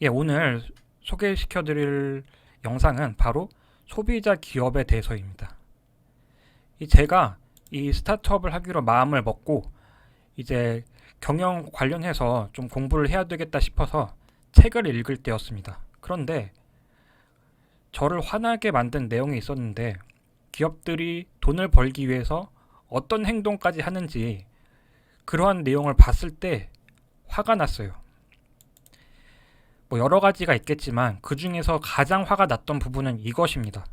예, 오늘 소개시켜 드릴 영상은 바로 소비자 기업에 대해서입니다. 이 제가 이 스타트업을 하기로 마음을 먹고 이제 경영 관련해서 좀 공부를 해야 되겠다 싶어서 책을 읽을 때였습니다. 그런데 저를 화나게 만든 내용이 있었는데 기업들이 돈을 벌기 위해서 어떤 행동까지 하는지 그러한 내용을 봤을 때 화가 났어요. 뭐 여러 가지가 있겠지만 그 중에서 가장 화가 났던 부분은 이것입니다.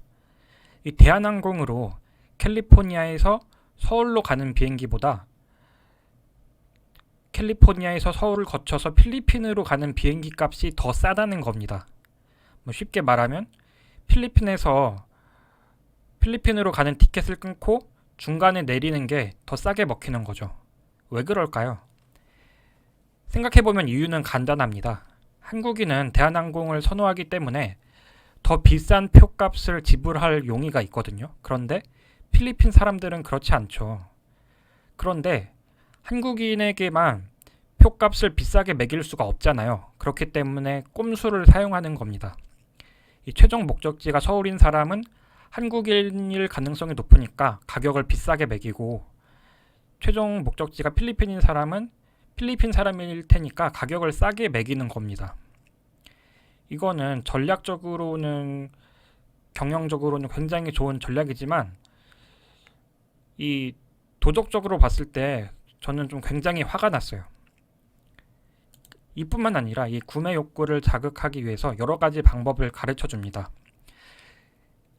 이 대한항공으로 캘리포니아에서 서울로 가는 비행기보다 캘리포니아에서 서울을 거쳐서 필리핀으로 가는 비행기 값이 더 싸다는 겁니다. 뭐 쉽게 말하면 필리핀에서 필리핀으로 가는 티켓을 끊고 중간에 내리는 게 더 싸게 먹히는 거죠. 왜 그럴까요? 생각해보면 이유는 간단합니다. 한국인은 대한항공을 선호하기 때문에 더 비싼 표값을 지불할 용의가 있거든요. 그런데 필리핀 사람들은 그렇지 않죠. 그런데 한국인에게만 표값을 비싸게 매길 수가 없잖아요. 그렇기 때문에 꼼수를 사용하는 겁니다. 이 최종 목적지가 서울인 사람은 한국인일 가능성이 높으니까 가격을 비싸게 매기고 최종 목적지가 필리핀인 사람은 필리핀 사람일 테니까 가격을 싸게 매기는 겁니다. 이거는 전략적으로는 경영적으로는 굉장히 좋은 전략이지만 이 도덕적으로 봤을 때 저는 좀 굉장히 화가 났어요. 이뿐만 아니라 이 구매 욕구를 자극하기 위해서 여러 가지 방법을 가르쳐 줍니다.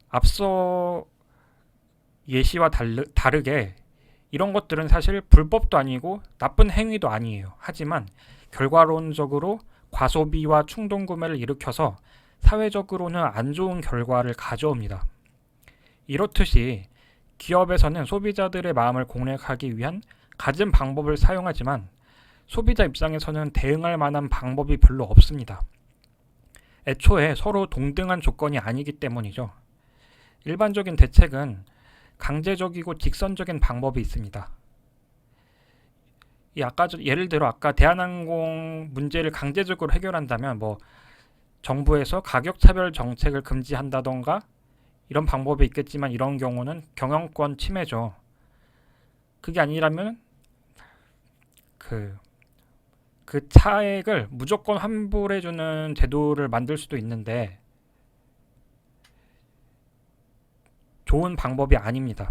앞서 예시와 다르, 다르게 이런 것들은 사실 불법도 아니고 나쁜 행위도 아니에요. 하지만 결과론적으로 과소비와 충동 구매를 일으켜서 사회적으로는 안 좋은 결과를 가져옵니다. 이렇듯이 기업에서는 소비자들의 마음을 공략하기 위한 갖은 방법을 사용하지만 소비자 입장에서는 대응할 만한 방법이 별로 없습니다. 애초에 서로 동등한 조건이 아니기 때문이죠. 일반적인 대책은 강제적이고 직선적인 방법이 있습니다. 이 아까 저- 예를 들어 아까 대한항공 문제를 강제적으로 해결한다면 뭐 정부에서 가격 차별 정책을 금지한다던가 이런 방법이 있겠지만 이런 경우는 경영권 침해죠. 그게 아니라면 그, 그 차액을 무조건 환불해 주는 제도를 만들 수도 있는데 좋은 방법이 아닙니다.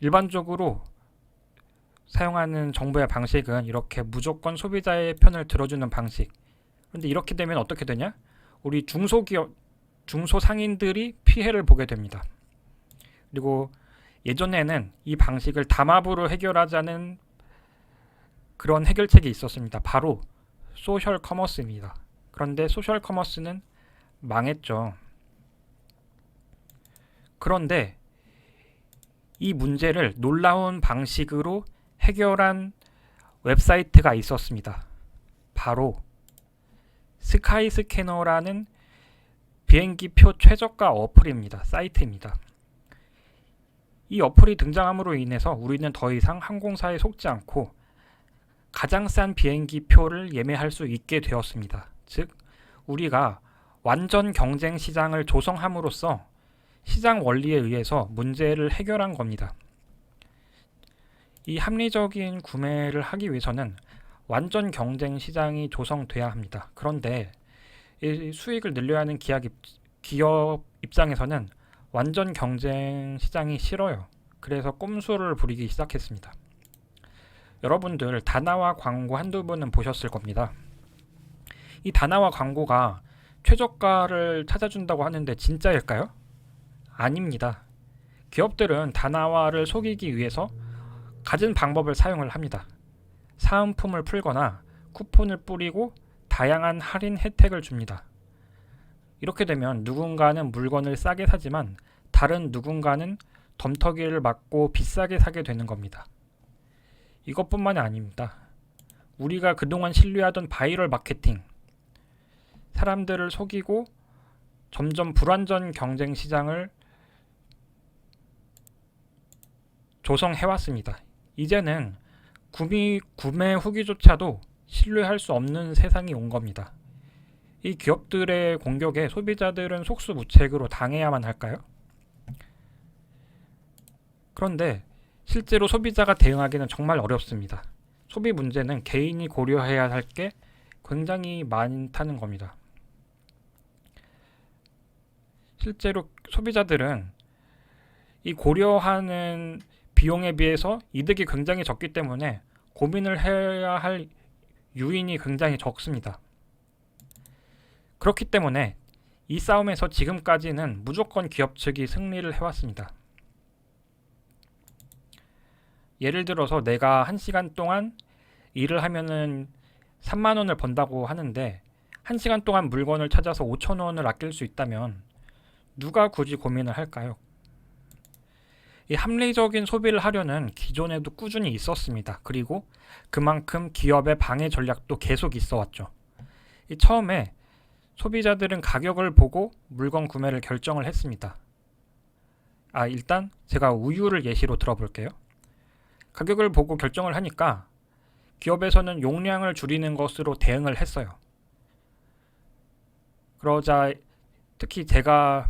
일반적으로 사용하는 정부의 방식은 이렇게 무조건 소비자의 편을 들어주는 방식. 그런데 이렇게 되면 어떻게 되냐? 우리 중소기업, 중소상인들이 피해를 보게 됩니다. 그리고 예전에는 이 방식을 담합으로 해결하자는 그런 해결책이 있었습니다. 바로 소셜 커머스입니다. 그런데 소셜 커머스는 망했죠. 그런데 이 문제를 놀라운 방식으로 해결한 웹사이트가 있었습니다. 바로 스카이 스캐너라는 비행기표 최저가 어플입니다. 사이트입니다. 이 어플이 등장함으로 인해서 우리는 더 이상 항공사에 속지 않고 가장 싼 비행기 표를 예매할 수 있게 되었습니다. 즉, 우리가 완전 경쟁 시장을 조성함으로써 시장 원리에 의해서 문제를 해결한 겁니다. 이 합리적인 구매를 하기 위해서는 완전 경쟁 시장이 조성돼야 합니다. 그런데 이 수익을 늘려야 하는 기업, 입, 기업 입장에서는 완전 경쟁 시장이 싫어요. 그래서 꼼수를 부리기 시작했습니다. 여러분들 다나와 광고 한두 번은 보셨을 겁니다. 이 다나와 광고가 최저가를 찾아준다고 하는데 진짜일까요? 아닙니다. 기업들은 다나와를 속이기 위해서 갖은 방법을 사용을 합니다. 사은품을 풀거나 쿠폰을 뿌리고 다양한 할인 혜택을 줍니다. 이렇게 되면 누군가는 물건을 싸게 사지만 다른 누군가는 덤터기를 맞고 비싸게 사게 되는 겁니다. 이것뿐만이 아닙니다. 우리가 그동안 신뢰하던 바이럴 마케팅, 사람들을 속이고 점점 불완전 경쟁 시장을 조성해왔습니다. 이제는 구미, 구매 후기조차도 신뢰할 수 없는 세상이 온 겁니다. 이 기업들의 공격에 소비자들은 속수무책으로 당해야만 할까요? 그런데 실제로 소비자가 대응하기는 정말 어렵습니다. 소비 문제는 개인이 고려해야 할 게 굉장히 많다는 겁니다. 실제로 소비자들은 이 고려하는 비용에 비해서 이득이 굉장히 적기 때문에 고민을 해야 할 유인이 굉장히 적습니다. 그렇기 때문에 이 싸움에서 지금까지는 무조건 기업 측이 승리를 해왔습니다. 예를 들어서 내가 한 시간 동안 일을 하면은 3만 원을 번다고 하는데 한 시간 동안 물건을 찾아서 5천 원을 아낄 수 있다면 누가 굳이 고민을 할까요? 이 합리적인 소비를 하려는 기존에도 꾸준히 있었습니다. 그리고 그만큼 기업의 방해 전략도 계속 있어 왔죠. 이 처음에 소비자들은 가격을 보고 물건 구매를 결정을 했습니다. 아, 일단 제가 우유를 예시로 들어볼게요. 가격을 보고 결정을 하니까 기업에서는 용량을 줄이는 것으로 대응을 했어요. 그러자 특히 제가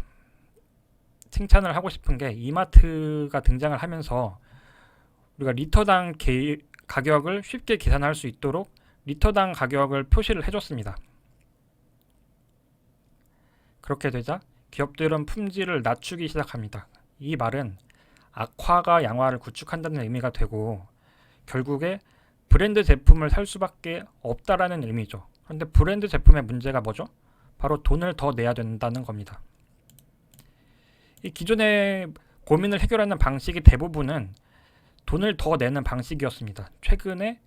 칭찬을 하고 싶은 게 이마트가 등장을 하면서 우리가 리터당 개- 가격을 쉽게 계산할 수 있도록 리터당 가격을 표시를 해줬습니다. 그렇게 되자 기업들은 품질을 낮추기 시작합니다. 이 말은 악화가 양화를 구축한다는 의미가 되고 결국에 브랜드 제품을 살 수밖에 없다라는 의미죠. 그런데 브랜드 제품의 문제가 뭐죠? 바로 돈을 더 내야 된다는 겁니다. 이 기존의 고민을 해결하는 방식이 대부분은 돈을 더 내는 방식이었습니다. 최근에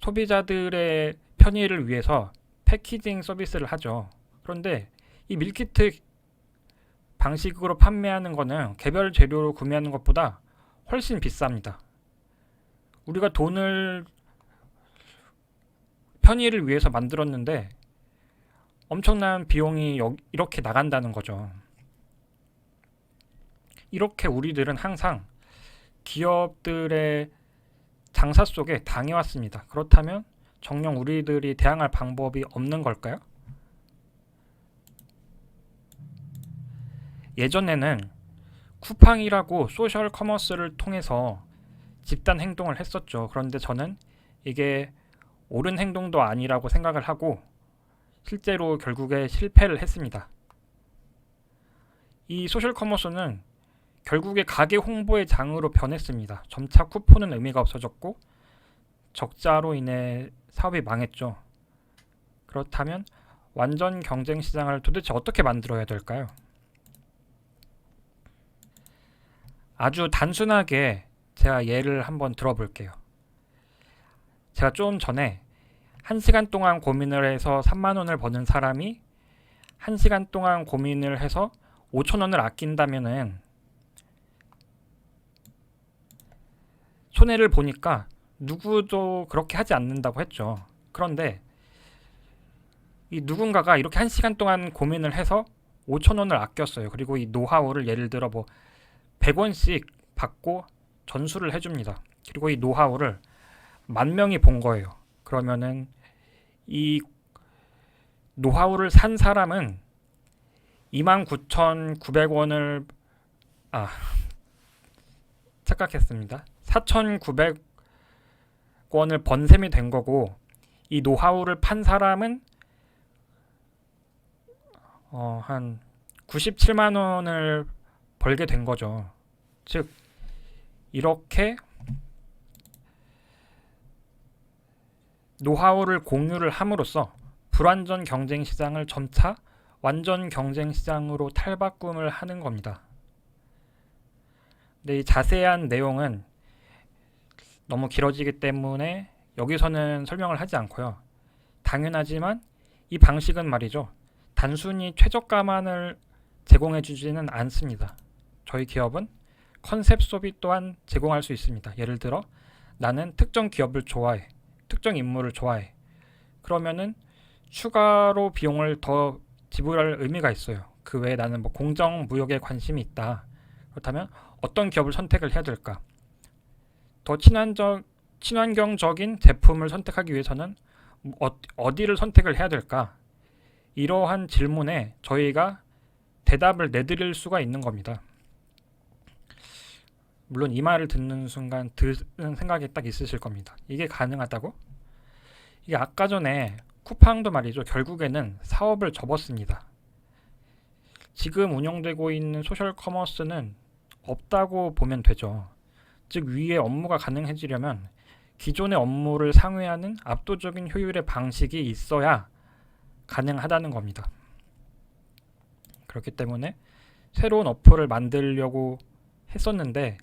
소비자들의 편의를 위해서 패키징 서비스를 하죠. 그런데 이 밀키트 방식으로 판매하는 거는 개별 재료로 구매하는 것보다 훨씬 비쌉니다. 우리가 돈을 편의를 위해서 만들었는데 엄청난 비용이 여- 이렇게 나간다는 거죠. 이렇게 우리들은 항상 기업들의 장사 속에 당해왔습니다. 그렇다면 정녕 우리들이 대항할 방법이 없는 걸까요? 예전에는 쿠팡이라고 소셜 커머스를 통해서 집단 행동을 했었죠. 그런데 저는 이게 옳은 행동도 아니라고 생각을 하고 실제로 결국에 실패를 했습니다. 이 소셜 커머스는 결국에 가게 홍보의 장으로 변했습니다. 점차 쿠폰은 의미가 없어졌고 적자로 인해 사업이 망했죠. 그렇다면 완전 경쟁 시장을 도대체 어떻게 만들어야 될까요? 아주 단순하게 제가 예를 한번 들어볼게요. 제가 좀 전에 1시간 동안 고민을 해서 3만 원을 버는 사람이 1시간 동안 고민을 해서 5천 원을 아낀다면은 손해를 보니까 누구도 그렇게 하지 않는다고 했죠. 그런데 이 누군가가 이렇게 1시간 동안 고민을 해서 5천 원을 아꼈어요. 그리고 이 노하우를 예를 들어 뭐 100원씩 받고 전수를 해줍니다. 그리고 이 노하우를 만 명이 본 거예요. 그러면은 이 노하우를 산 사람은 29,900원을 아 착각했습니다. 4,900원을 번 셈이 된 거고 이 노하우를 판 사람은 어, 한 97만 원을 벌게 된 거죠. 즉 이렇게 노하우를 공유를 함으로써 불완전 경쟁 시장을 점차 완전 경쟁 시장으로 탈바꿈을 하는 겁니다. 근데 이 자세한 내용은 너무 길어지기 때문에 여기서는 설명을 하지 않고요. 당연하지만 이 방식은 말이죠. 단순히 최저가만을 제공해 주지는 않습니다. 저희 기업은 컨셉 소비 또한 제공할 수 있습니다. 예를 들어 나는 특정 기업을 좋아해. 특정 인물을 좋아해. 그러면은 추가로 비용을 더 지불할 의미가 있어요. 그 외에 나는 뭐 공정 무역에 관심이 있다. 그렇다면 어떤 기업을 선택을 해야 될까? 더 친환적 친환경적인 제품을 선택하기 위해서는 어, 어디를 선택을 해야 될까? 이러한 질문에 저희가 대답을 내드릴 수가 있는 겁니다. 물론 이 말을 듣는 순간 드는 생각이 딱 있으실 겁니다. 이게 가능하다고? 이게 아까 전에 쿠팡도 말이죠. 결국에는 사업을 접었습니다. 지금 운영되고 있는 소셜 커머스는 없다고 보면 되죠. 즉 위에 업무가 가능해지려면 기존의 업무를 상회하는 압도적인 효율의 방식이 있어야 가능하다는 겁니다. 그렇기 때문에 새로운 어플을 만들려고 했었는데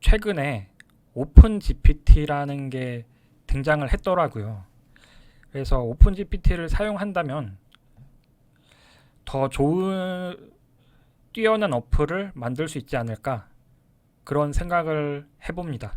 최근에 오픈 GPT라는 게 등장을 했더라고요. 그래서 오픈 GPT를 사용한다면 더 좋은 뛰어난 어플을 만들 수 있지 않을까 그런 생각을 해봅니다.